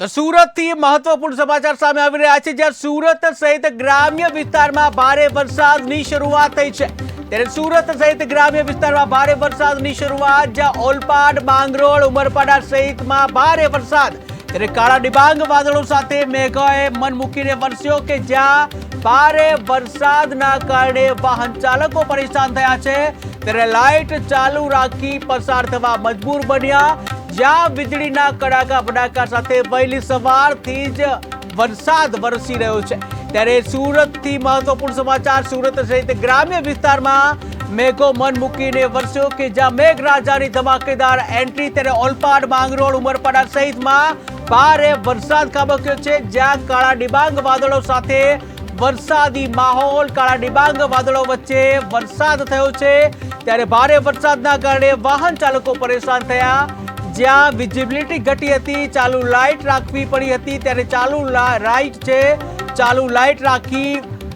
તો સુરતથી મહત્વપૂર્ણ સમાચાર સામે આવી રહ્યા છે, જ્યાં સુરત સહિત ગ્રામ્ય વિસ્તારમાં ભારે વરસાદની શરૂઆત થઈ છે. ત્યારે સુરત સહિત ગ્રામ્ય વિસ્તારમાં ભારે વરસાદની શરૂઆત, જ્યાં ઓલપાડ બાંગરોળ ઉમરપાડા સહિતમાં ભારે વરસાદ. ત્યારે કાળા ડિબાંગ વાદળો સાથે મેઘોએ મન મૂકીને વરસ્યો કે જ્યાં ભારે વરસાદના કારણે વાહન ચાલકો પરેશાન થયા છે. ત્યારે લાઇટ ચાલુ રાખી પસાર થવા મજબૂર બન્યા. જ્યાં વીજળીના કડાકા ભડાકા સાથે વહેલી સવારથી જ વરસાદ વરસી રહ્યો છે. ત્યારે સુરતથી મહત્વપૂર્ણ સમાચાર, સુરત સહિત ગ્રામ્ય વિસ્તારમાં મેઘો મન મૂકીને વરસ્યો કે જ્યાં મેઘરાજાની ધમાકેદાર એન્ટ્રી, ત્યારે ઓલપાડ, માંગરોળ, ઉમરપાડા સહિતમાં ભારે વરસાદ ખાબક્યો છે, જ્યાં કાળા ડિબાંગ વાદળો સાથે વરસાદી માહોલ, કાળા ડિબાંગ વાદળો વચ્ચે વરસાદ થયો છે. ત્યારે ભારે વરસાદના કારણે વાહન ચાલકો પરેશાન થયા. જ્યાં વિઝિબિલિટી ઘટી હતી, ચાલુ લાઇટ રાખવી પડી હતી, ત્યારે ચાલુ રાઇટ છે, ચાલુ લાઇટ રાખી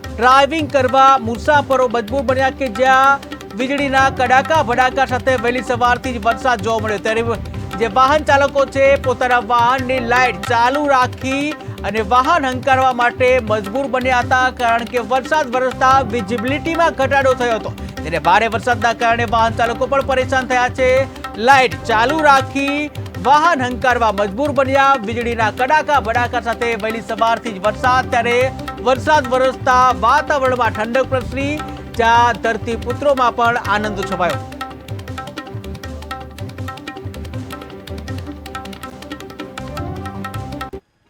ડ્રાઇવિંગ કરવા મુસાફરો મજબૂર બન્યા કે જ્યાં વીજળીના કડાકા ભડાકા સાથે વહેલી સવારથી જ વરસાદ જોવા મળ્યો. ત્યારે જે વાહન ચાલકો છે, પોતાના વાહનની લાઇટ ચાલુ રાખી અને વાહન હંકારવા માટે મજબૂર બન્યા હતા, કારણ કે વરસાદ વરસતા વિઝિબિલિટીમાં ઘટાડો થયો હતો. ત્યારે ભારે વરસાદના કારણે વાહન ચાલકો પણ પરેશાન થયા છે. લાઇટ ચાલુ રાખી વાહન હંકારવા મજબૂર બન્યા. વીજળીના કડાકા ભડાકા સાથે વહેલી સવારથી જ વરસાદ, ત્યારે વરસાદ વરસતા વાતાવરણમાં ઠંડક પ્રસરી. જ્યાં ધરતી પુત્રોમાં પણ આનંદ છવાયો.